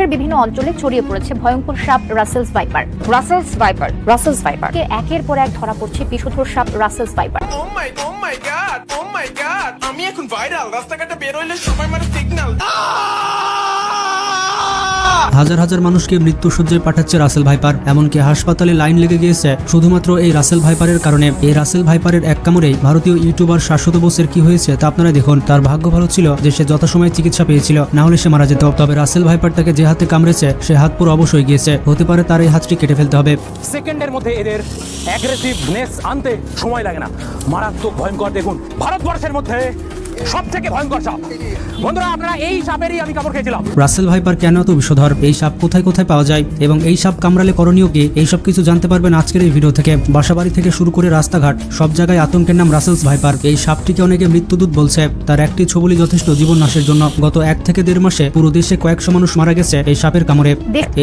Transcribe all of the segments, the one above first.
দেশের বিভিন্ন অঞ্চলে ছড়িয়ে পড়েছে ভয়ঙ্কর সাপ Russell's viper. Russell's viper Russell's viper কে একের পর এক ধরা পড়ছে বিষধর সাপ Russell's viper. Oh my oh my god oh my god আমি এখন ভাইরাল রাস্তাঘাটে বের হইলে সবাই মানে সিগন্যাল হাজার হাজার মানুষকে মৃত্যু সজ্জায় পাঠাচ্ছে রাসেল ভাইপার, এমনকি হাসপাতালে লাইন লেগে গিয়েছে শুধুমাত্র এই রাসেল ভাইপারের কারণে। এই রাসেল ভাইপারের এক কামড়েই ভারতীয় ইউটিউবার শাশ্বত বোসের কি হয়েছে তা আপনারা দেখুন। তার ভাগ্য ভালো ছিল যে সে যথাসময়ে চিকিৎসা পেয়েছিল, না হলে সে মারা যেত। তবে রাসেল ভাইপার তাকে যে হাতে কামড়েছে, সে হাত পুরো অবশ হয়ে গিয়েছে। হতে পারে তার এই হাতটি কেটে ফেলতে হবে। সেকেন্ডের মধ্যে এদের অ্যাগ্রেসিভনেস আনতে সময় লাগে না। মারাত্মক ভয়ঙ্কর, দেখুন, ভারতবর্ষের মধ্যে সব থেকে ভয়ঙ্কর সাপ। বন্ধুরা আপনারা এই সাপেরই আমি কাপড় খেয়েছিলাম। রাসেল ভাইপার কেন এত বিষধর এই সাপ কোথায় কোথায় পাওয়া যায়? এবং এই সাপ কামড়ালে করণীয় কি? এই সব কিছু জানতে পারবেন আজকের এই ভিডিও থেকে। বাসাবাড়ি থেকে শুরু করে রাস্তাঘাট সব জায়গায় আতঙ্কের নাম রাসেলস ভাইপার। এই সাপটিকে অনেকে মৃত্যুদূত বলছে। তার একটি ছবলি যথেষ্ট জীবন নাশের জন্য। গত এক থেকে দেড় মাসে পুরো দেশে কয়েকশো মানুষ মারা গেছে এই সাপের কামড়ে।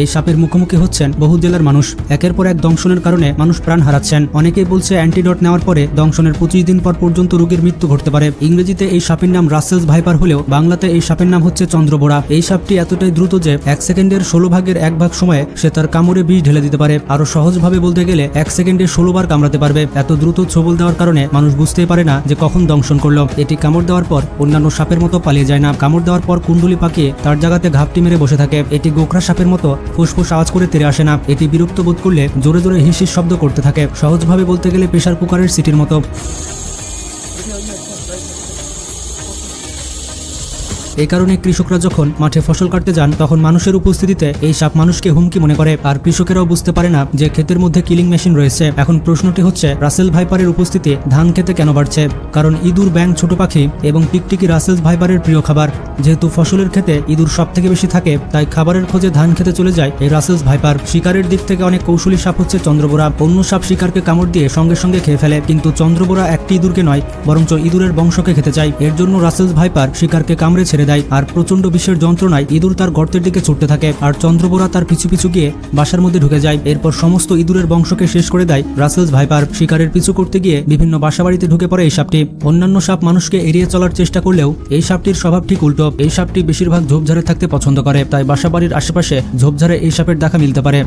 এই সাপের মুখোমুখি হচ্ছেন বহু জেলার মানুষ। একের পর এক দংশনের কারণে মানুষ প্রাণ হারাচ্ছেন। অনেকেই বলছে অ্যান্টিডট নেওয়ার পরে দংশনের পঁচিশ দিন পর পর্যন্ত রোগীর মৃত্যু ঘটতে পারে। ইংরেজিতে এই সাপের নাম রাসেলস ভাইপার হলেও বাংলাতে এই সাপের নাম হচ্ছে চন্দ্রবোড়া। এই সাপটি এতটাই দ্রুত যে এক সেকেন্ডের ষোলো ভাগের এক ভাগ সময়ে সে তার কামড়ে বিষ ঢেলে দিতে পারে। আরও সহজভাবে বলতে গেলে এক সেকেন্ডে ষোলো বার কামড়াতে পারবে। এত দ্রুত ছবল দেওয়ার কারণে মানুষ বুঝতেই পারে না যে কখন দংশন করল। এটি কামড় দেওয়ার পর অন্যান্য সাপের মতো পালিয়ে যায় না। কামড় দেওয়ার পর কুণ্ডলি পাকিয়ে তার জায়গাতে ঘাপটি মেরে বসে থাকে। এটি গোখরা সাপের মতো ফুসফুস আওয়াজ করে তেরে আসে না। এটি বিরক্ত বোধ করলে জোরে জোরে হিস হিস শব্দ করতে থাকে। সহজভাবে বলতে গেলে প্রেশার কুকারের সিটির মতো। এই কারণে কৃষকরা যখন মাঠে ফসল কাটতে যান, তখন মানুষের উপস্থিতিতে এই সাপ মানুষকে হুমকি মনে করে। আর কৃষকেরাও বুঝতে পারে না যে ক্ষেতের মধ্যে কিলিং মেশিন রয়েছে। এখন প্রশ্নটি হচ্ছে, রাসেল ভাইপারের উপস্থিতি ধান খেতে কেন বাড়ছে? কারণ ইঁদুর ব্যাং ছোট পাখি এবং টিকটিকি রাসেল ভাইপারের প্রিয় খাবার। যেহেতু ফসলের ক্ষেতে ইঁদুর সব থেকে বেশি থাকে, তাই খাবারের খোঁজে ধান খেতে চলে যায় এই রাসেলস ভাইপার। শিকারের দিক থেকে অনেক কৌশলী সাপ হচ্ছে চন্দ্রবোরা। অন্য সাপ শিকারকে কামড় দিয়ে সঙ্গে সঙ্গে খেয়ে ফেলে। কিন্তু চন্দ্রবোরা একটি ইঁদুরকে নয়, বরঞ্চ ইঁদুরের বংশকে খেতে চায়। এর জন্য রাসেলস ভাইপার শিকারকে কামড়ে ছেড়ে দেয় আর প্রচণ্ড বিষের যন্ত্রণায় ইঁদুর তার গর্তের দিকে ছুটতে থাকে আর চন্দ্রবোরা তার পিছু পিছু গিয়ে বাসার মধ্যে ঢুকে যায়। এরপর সমস্ত ইঁদুরের বংশকে শেষ করে দেয় রাসেলস ভাইপার। শিকারের পিছু করতে গিয়ে বিভিন্ন বাসাবাড়িতে ঢুকে পড়ে এই সাপটি। অন্যান্য সাপ মানুষকে এড়িয়ে চলার চেষ্টা করলেও এই সাপটির স্বভাব ঠিক উল্টো। এই সাপটি বেশিরভাগ ঝোপঝাড়ে থাকতে পছন্দ করে, তাই বাসাবাড়ির আশেপাশে ঝোপঝাড়ে এই সাপের দেখা মিলতে পারে।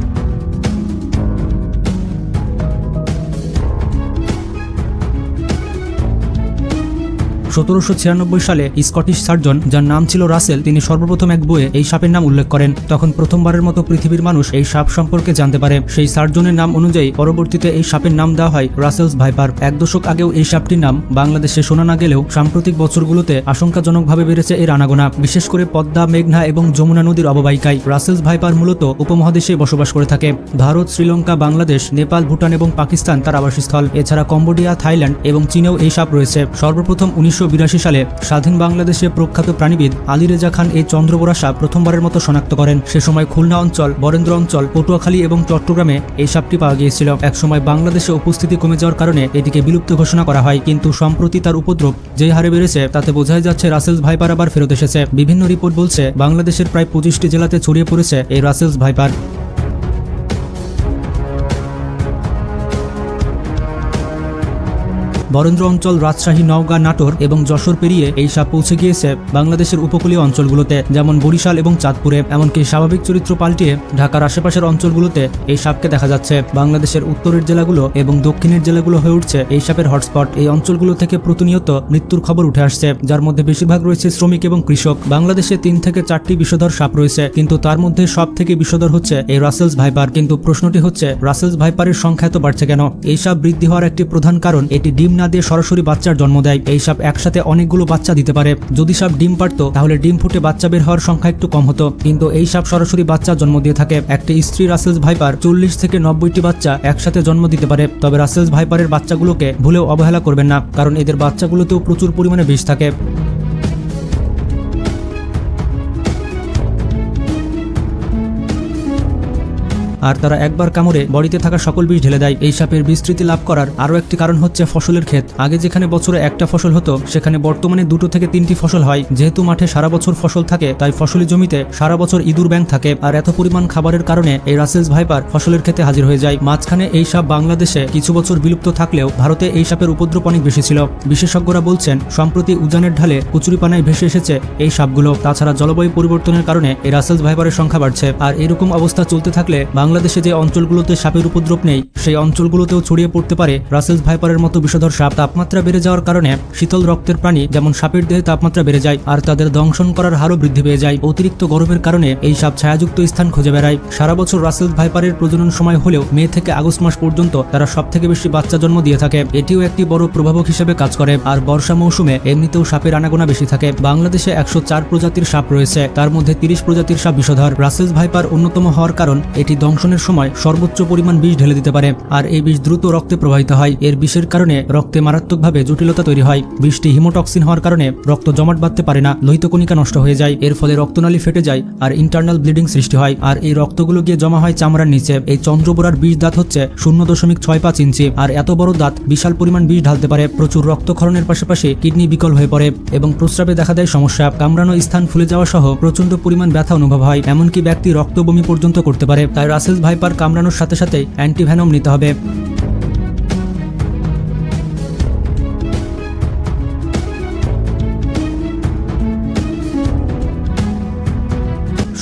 সতেরোশো ছিয়ানব্বই সালে স্কটিশ সার্জন, যার নাম ছিল রাসেল, তিনি সর্বপ্রথম এক বইয়ে এই সাপের নাম উল্লেখ করেন। তখন প্রথমবারের মতো পৃথিবীর মানুষ এই সাপ সম্পর্কে জানতে পারে। সেই সার্জনের নাম অনুযায়ী পরবর্তীতে এই সাপের নাম দেওয়া হয় রাসেলস ভাইপার। এক দশক আগেও এই সাপটির নাম বাংলাদেশে শোনা না গেলেও সাম্প্রতিক বছরগুলোতে আশঙ্কাজনকভাবে বেড়েছে এর আনাগোনা। বিশেষ করে পদ্মা, মেঘনা এবং যমুনা নদীর অববাহিকায় রাসেলস ভাইপার মূলত উপমহাদেশে বসবাস করে থাকে। ভারত, শ্রীলঙ্কা, বাংলাদেশ, নেপাল, ভুটান এবং পাকিস্তান তার আবাসস্থল। এছাড়া কম্বোডিয়া, থাইল্যান্ড এবং চীনেও এই সাপ রয়েছে। সর্বপ্রথম উনিশশো সালে স্বাধীন বাংলাদেশে প্রখ্যাত প্রাণীবিদ আলী রেজা খান এই চন্দ্রবোরা সাপ প্রথমবারের মতো শনাক্ত করেন। সে সময় খুলনা অঞ্চল, বরেন্দ্র অঞ্চল, পটুয়াখালী এবং চট্টগ্রামে এই সাপটি পাওয়া গিয়েছিল। একসময় বাংলাদেশে উপস্থিতি কমে যাওয়ার কারণে এটিকে বিলুপ্ত ঘোষণা করা হয়। কিন্তু সম্প্রতি তার উপদ্রব যে হারে বেড়েছে, তাতে বোঝাই যাচ্ছে রাসেলস ভাইপার আবার ফেরত এসেছে। বিভিন্ন রিপোর্ট বলছে, বাংলাদেশের প্রায় পঁচিশটি জেলাতে ছড়িয়ে পড়েছে এই রাসেলস ভাইপার। বরেন্দ্র অঞ্চল, রাজশাহী, নওগাঁ, নাটোর এবং যশোর পেরিয়ে এই সাপ পৌঁছে গিয়েছে বাংলাদেশের উপকূলীয় অঞ্চলগুলোতে, যেমন বরিশাল এবং চাঁদপুরে। এমনকি স্বাভাবিক চরিত্র পাল্টিয়ে ঢাকার আশেপাশের অঞ্চলগুলোতে এই সাপকে দেখা যাচ্ছে। বাংলাদেশের উত্তরের জেলাগুলো এবং দক্ষিণের জেলাগুলো হয়ে উঠছে এই সাপের হটস্পট। এই অঞ্চলগুলো থেকে প্রতিনিয়ত মৃত্যুর খবর উঠে আসছে, যার মধ্যে বেশিরভাগ রয়েছে শ্রমিক এবং কৃষক। বাংলাদেশে তিন থেকে চারটি বিষধর সাপ রয়েছে, কিন্তু তার মধ্যে সব থেকে বিষধর হচ্ছে এই রাসেলস ভাইপার। কিন্তু প্রশ্নটি হচ্ছে, রাসেলস ভাইপারের সংখ্যা এত বাড়ছে কেন? এই সাপ বৃদ্ধি হওয়ার একটি প্রধান কারণ, এটি ডিম না দিয়ে সরাসরি বাচ্চার জন্ম দেয়। এই সাপ একসাথে অনেকগুলো বাচ্চা দিতে পারে। যদি সাপ ডিম পারতো, তাহলে ডিম ফুটে বাচ্চা বের হওয়ার সংখ্যা একটু কম হতো। কিন্তু এই সাপ সরাসরি বাচ্চা জন্ম দিয়ে থাকে। একটি স্ত্রী রাসেলস ভাইপার চল্লিশ থেকে নব্বইটি বাচ্চা একসাথে জন্ম দিতে পারে। তবে রাসেলস ভাইপারের বাচ্চাগুলোকে ভুলেও অবহেলা করবেন না, কারণ এদের বাচ্চাগুলোতেও প্রচুর পরিমাণে বিষ থাকে। আর তারা একবার কামড়ে বডিতে থাকা সকল বিষ ঢেলে দেয়। এই সাপের বিস্তৃতি লাভ করার আরও একটি কারণ হচ্ছে ফসলের ক্ষেত। আগে যেখানে বছরে একটা ফসল হতো, সেখানে বর্তমানে দুটো থেকে তিনটি ফসল হয়। যেহেতু মাঠে সারা বছর ফসল থাকে, তাই ফসলি জমিতে সারা বছর ইঁদুর ব্যাং থাকে। আর এত পরিমাণ খাবারের কারণে এই রাসেলস ভাইপার ফসলের ক্ষেতে হাজির হয়ে যায়। মাঝখানে এই সাপ বাংলাদেশে কিছু বছর বিলুপ্ত থাকলেও ভারতে এই সাপের উপদ্রব অনেক বেশি ছিল। বিশেষজ্ঞরা বলছেন, সম্প্রতি উজানের ঢালে কুচুরিপানায় ভেসে এসেছে এই সাপগুলো। তাছাড়া জলবায়ু পরিবর্তনের কারণে এই রাসেলস ভাইপারের সংখ্যা বাড়ছে। আর এরকম অবস্থা চলতে থাকলে বাংলাদেশে যে অঞ্চলগুলোতে সাপের উপদ্রব নেই, সেই অঞ্চলগুলোতেও ছড়িয়ে পড়তে পারে রাসেলস ভাইপারের মতো বিষধর সাপ। তাপমাত্রা বেড়ে যাওয়ার কারণে শীতল রক্তের প্রাণী যেমন সাপের দেহে তাপমাত্রা বেড়ে যায়, আর তাদের দংশন করার হারও বৃদ্ধি পেয়ে যায়। অতিরিক্ত গরমের কারণে এই সাপ ছায়াযুক্ত স্থান খুঁজে বেড়ায়। সারা বছর রাসেলস ভাইপারের প্রজনন সময় হলেও মে থেকে আগস্ট মাস পর্যন্ত তারা সব থেকে বেশি বাচ্চা জন্ম দিয়ে থাকে। এটিও একটি বড় প্রভাবক হিসেবে কাজ করে, আর বর্ষা মৌসুমে এমনিতেও সাপের আনাগোনা বেশি থাকে। বাংলাদেশে একশো চার প্রজাতির সাপ রয়েছে, তার মধ্যে তিরিশ প্রজাতির সাপ বিষধর। রাসেলস ভাইপার অন্যতম হওয়ার কারণ এটি দংশনের সময় সর্বোচ্চ পরিমাণ বিষ ঢেলে দিতে পারে, আর এই বিষ দ্রুত রক্তে প্রবাহিত হয়। এর বিষের কারণে রক্তে মারাত্মকভাবে জটিলতা তৈরি হয়। বিষটি হিমোটক্সিন হওয়ার কারণে রক্ত জমাট বাঁধতে পারে না লোহিতকণিকা নষ্ট হয়ে যায়। এর ফলে রক্তনালী ফেটে যায় আর ইন্টারনাল ব্লিডিং সৃষ্টি হয়। আর এই রক্তগুলো গিয়ে জমা হয় চামড়ার নিচে। এই চন্দ্রবোরার বিষ দাঁত হচ্ছে শূন্য দশমিক ছয় পাঁচ ইঞ্চি, আর এত বড় দাঁত বিশাল পরিমাণ বিষ ঢালতে পারে। প্রচুর রক্তক্ষরণের পাশাপাশি কিডনি বিকল হয়ে পড়ে এবং প্রস্রাবে দেখা দেয় সমস্যা। কামড়ানো স্থান ফুলে যাওয়া সহ প্রচণ্ড পরিমাণ ব্যথা অনুভব হয়, এমনকি ব্যক্তি রক্ত বমি পর্যন্ত করতে পারে। তাই ভাইপার কামড়ানোর সাথে সাথে অ্যান্টিভ্যানম নিতে হবে।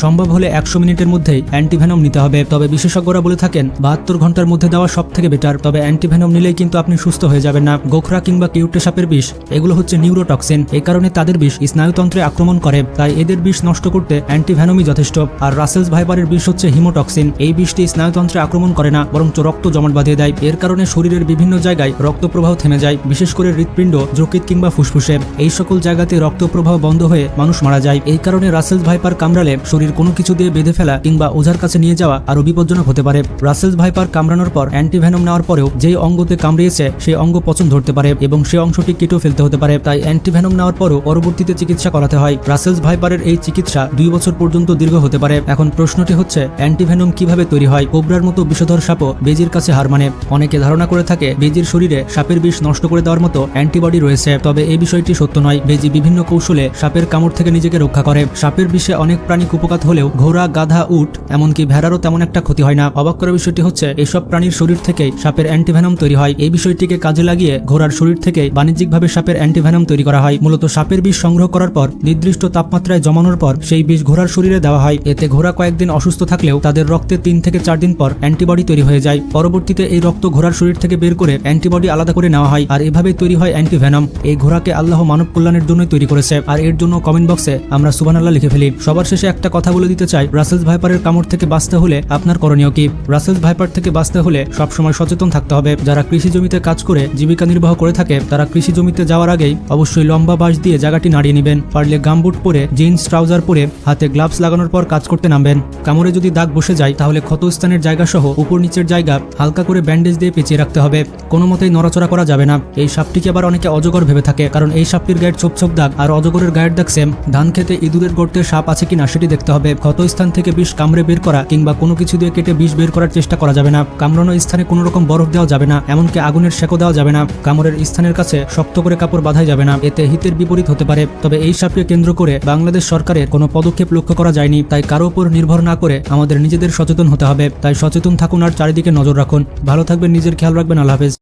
সম্ভব হলে একশো মিনিটের মধ্যেই অ্যান্টিভেনম নিতে হবে। তবে বিশেষজ্ঞরা বলে থাকেন, বাহাত্তর ঘণ্টার মধ্যে দেওয়া সব থেকে বেটার তবে অ্যান্টিভেনম নিলেই কিন্তু আপনি সুস্থ হয়ে যাবেন না। গোখরা কিংবা কিউটে সাপের বিষ, এগুলো হচ্ছে নিউরোটক্সিন। এই কারণে তাদের বিষ স্নায়ুতন্ত্রে আক্রমণ করে, তাই এদের বিষ নষ্ট করতে অ্যান্টিভেনমই যথেষ্ট। আর রাসেলস ভাইপারের বিষ হচ্ছে হিমোটক্সিন। এই বিষটি স্নায়ুতন্ত্রে আক্রমণ করে না, বরঞ্চ রক্ত জমাট বাঁধিয়ে দেয়। এর কারণে শরীরের বিভিন্ন জায়গায় রক্ত প্রবাহ থেমে যায়, বিশেষ করে হৃৎপিণ্ড যকৃত কিংবা ফুসফুসে এই সকল জায়গাতে রক্ত প্রবাহ বন্ধ হয়ে মানুষ মারা যায়। এই কারণে রাসেলস ভাইপার কামড়ালে শরীর কোনো কিছু দিয়ে বেঁধে ফেলা কিংবা ওঝার কাছে নিয়ে যাওয়া আরও বিপজ্জনক হতে পারে। রাসেলস ভাইপার কামড়ানোর পর অ্যান্টিভেনম নেওয়ার পরেও যেই অঙ্গতে কামড়িয়েছে, সেই অঙ্গ পচন ধরতে পারে এবং সেই অংশটি কেটেও ফেলতে হতে পারে। তাই অ্যান্টিভেনম নেওয়ার পরও পরবর্তীতে চিকিৎসা করাতে হয়। রাসেলস ভাইপারের এই চিকিৎসা দুই বছর পর্যন্ত দীর্ঘ হতে পারে। এখন প্রশ্নটি হচ্ছে, অ্যান্টিভেনম কীভাবে তৈরি হয়? কোবরার মতো বিষধর সাপও বেজির কাছে হার মানে। অনেকে ধারণা করে থাকে, বেজির শরীরে সাপের বিষ নষ্ট করে দেওয়ার মতো অ্যান্টিবডি রয়েছে। তবে এই বিষয়টি সত্য নয়। বেজি বিভিন্ন কৌশলে সাপের কামড় থেকে নিজেকে রক্ষা করে। সাপের বিষে অনেক প্রাণী কুপকাত হলেও ঘোড়া, গাধা, উট, এমনকি ভেড়ারও তেমন একটা ক্ষতি হয় না। অবাক করার বিষয়টি হচ্ছে, এসব প্রাণীর শরীর থেকেই সাপের অ্যান্টিভেনম তৈরি হয়। এই বিষয়টিকে কাজে লাগিয়ে ঘোড়ার শরীর থেকে বাণিজ্যিকভাবে সাপের অ্যান্টিভেনম তৈরি করা হয়। মূলত সাপের বিষ সংগ্রহ করার পর নির্দিষ্ট তাপমাত্রায় জমানোর পর সেই বিষ ঘোড়ার শরীরে দেওয়া হয়। এতে ঘোড়া কয়েকদিন অসুস্থ থাকলেও তাদের রক্তে তিন থেকে চার দিন পর অ্যান্টিবডি তৈরি হয়ে যায়। পরবর্তীতে এই রক্ত ঘোড়ার শরীর থেকে বের করে অ্যান্টিবডি আলাদা করে নেওয়া হয় আর এভাবেই তৈরি হয় অ্যান্টিভেনম। এই ঘোড়াকে আল্লাহ মানব কল্যাণের জন্যই তৈরি করেছে। আর এর জন্য কমেন্ট বক্সে আমরা সুবানাল্লাহ লিখে ফেলি। সবার শেষে একটা কথা বলে দিতে চাই, রাসেলস ভাইপারের কামড় থেকে বাঁচতে হলে আপনার করণীয় কি? রাসেলস ভাইপার থেকে বাঁচতে হলে সবসময় সচেতন থাকতে হবে। যারা কৃষি জমিতে কাজ করে, জীবিকা নির্বাহ করে থাকে, তারা কৃষি জমিতে যাওয়ার আগেই অবশ্যই লম্বা বাঁশ দিয়ে জায়গাটি নাড়িয়ে নেবেন। পারলে গামবুট পরে, জিন্স, ট্রাউজার পরে হাতে গ্লাভস লাগানোর পর কাজ করতে নামবেন। কামড়ে যদি দাগ বসে যায়, তাহলে ক্ষতস্থানের জায়গা সহ উপর নিচের জায়গা হালকা করে ব্যান্ডেজ দিয়ে পেঁচিয়ে রাখতে হবে। কোনো মতেই নড়াচড়া করা যাবে না। এই সাপটিকে আবার অনেকে অজগর ভেবে থাকে, কারণ এই সাপটির গায়ের ছোপ ছোপ দাগ আর অজগরের গায়ের দাগ সেম ধান খেতে ইঁদুরের গর্তে সাপ আছে কিনা সেটি দেখতে হবে। ক্ষতস্থান থেকে বিষ কামড়ে বের করা কিংবা কোনো কিছু দিয়ে কেটে বিষ বের করার চেষ্টা করা যাবে না। কামড়ানো স্থানে কোনো রকম বরফ দেওয়া যাবে না, এমনকি আগুনের সেঁকো দেওয়া যাবে না। কামড়ের স্থানের কাছে শক্ত করে কাপড় বাঁধাই যাবে না। এতে হিতের বিপরীত হতে পারে। তবে এই সাপকে কেন্দ্র করে বাংলাদেশ সরকারের কোনো পদক্ষেপ লক্ষ্য করা যায়নি। তাই কারও উপর নির্ভর না করে আমাদের নিজেদের সচেতন হতে হবে। তাই সচেতন থাকুন আর চারিদিকে নজর রাখুন। ভালো থাকবেন, নিজের খেয়াল রাখবেন। আল্লাহ হাফেজ।